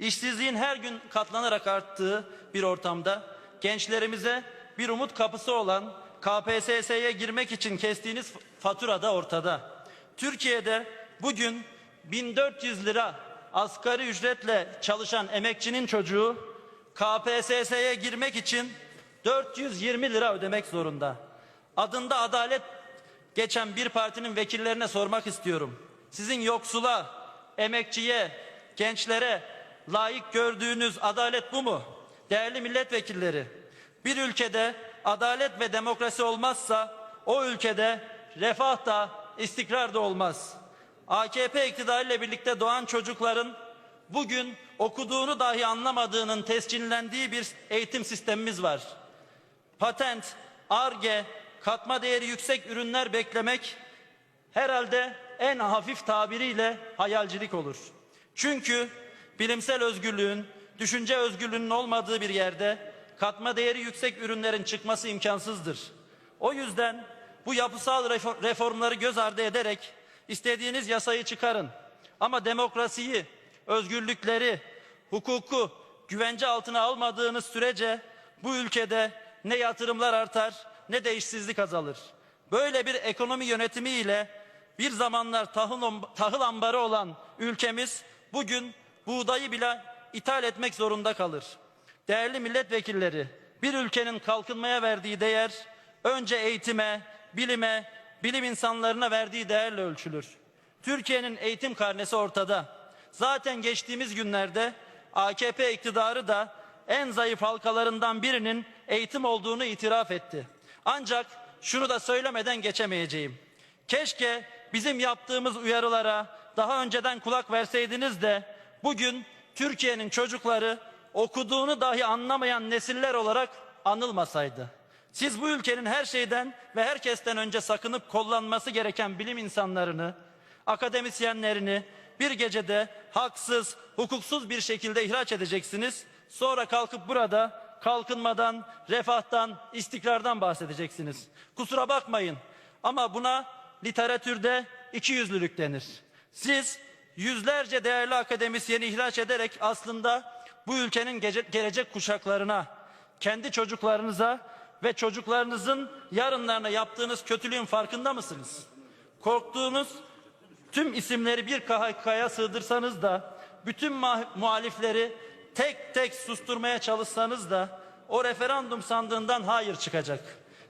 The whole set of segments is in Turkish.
işsizliğin her gün katlanarak arttığı bir ortamda gençlerimize bir umut kapısı olan KPSS'ye girmek için kestiğiniz fatura da ortada. Türkiye'de bugün 1400 lira asgari ücretle çalışan emekçinin çocuğu KPSS'ye girmek için 420 lira ödemek zorunda. Adında adalet geçen bir partinin vekillerine sormak istiyorum. Sizin yoksula, emekçiye, gençlere layık gördüğünüz adalet bu mu? Değerli milletvekilleri, bir ülkede adalet ve demokrasi olmazsa o ülkede refah da istikrar da olmaz. AKP iktidarıyla birlikte doğan çocukların bugün okuduğunu dahi anlamadığının tescillendiği bir eğitim sistemimiz var. Patent, arge, katma değeri yüksek ürünler beklemek herhalde en hafif tabiriyle hayalcilik olur. Çünkü bilimsel özgürlüğün, düşünce özgürlüğünün olmadığı bir yerde katma değeri yüksek ürünlerin çıkması imkansızdır. O yüzden bu yapısal refor- reformları göz ardı ederek istediğiniz yasayı çıkarın. Ama demokrasiyi, özgürlükleri, hukuku güvence altına almadığınız sürece bu ülkede ne yatırımlar artar ne de işsizlik azalır. Böyle bir ekonomi yönetimiyle bir zamanlar tahıl, tahıl ambarı olan ülkemiz bugün buğdayı bile ithal etmek zorunda kalır. Değerli milletvekilleri, bir ülkenin kalkınmaya verdiği değer önce eğitime, bilime, bilim insanlarına verdiği değerle ölçülür. Türkiye'nin eğitim karnesi ortada. Zaten geçtiğimiz günlerde AKP iktidarı da en zayıf halkalarından birinin eğitim olduğunu itiraf etti. Ancak şunu da söylemeden geçemeyeceğim. Keşke bizim yaptığımız uyarılara daha önceden kulak verseydiniz de bugün Türkiye'nin çocukları okuduğunu dahi anlamayan nesiller olarak anılmasaydı. Siz bu ülkenin her şeyden ve herkesten önce sakınıp kollanması gereken bilim insanlarını, akademisyenlerini bir gecede haksız, hukuksuz bir şekilde ihraç edeceksiniz. Sonra kalkıp burada kalkınmadan, refahtan, istikrardan bahsedeceksiniz. Kusura bakmayın ama buna literatürde ikiyüzlülük denir. Siz yüzlerce değerli akademisyeni ihraç ederek aslında bu ülkenin gece- gelecek kuşaklarına, kendi çocuklarınıza ve çocuklarınızın yarınlarına yaptığınız kötülüğün farkında mısınız? Korktuğunuz tüm isimleri bir kahkaya sığdırsanız da bütün muhalifleri tek tek susturmaya çalışsanız da o referandum sandığından hayır çıkacak.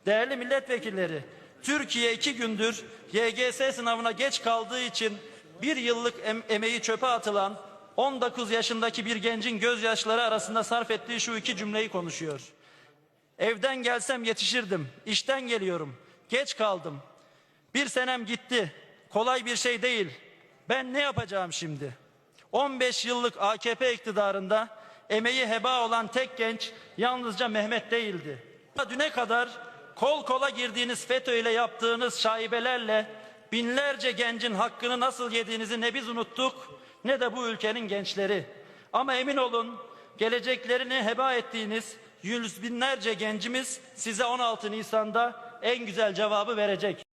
Değerli milletvekilleri, Türkiye iki gündür YGS sınavına geç kaldığı için bir yıllık em- emeği çöpe atılan 19 yaşındaki bir gencin gözyaşları arasında sarf ettiği şu iki cümleyi konuşuyor. Evden gelsem yetişirdim. İşten geliyorum. Geç kaldım. Bir senem gitti. Kolay bir şey değil. Ben ne yapacağım şimdi? 15 yıllık AKP iktidarında emeği heba olan tek genç yalnızca Mehmet değildi. Düne kadar kol kola girdiğiniz FETÖ ile yaptığınız şaibelerle binlerce gencin hakkını nasıl yediğinizi ne biz unuttuk ne de bu ülkenin gençleri. Ama emin olun geleceklerini heba ettiğiniz yüz binlerce gencimiz size 16 Nisan'da en güzel cevabı verecek.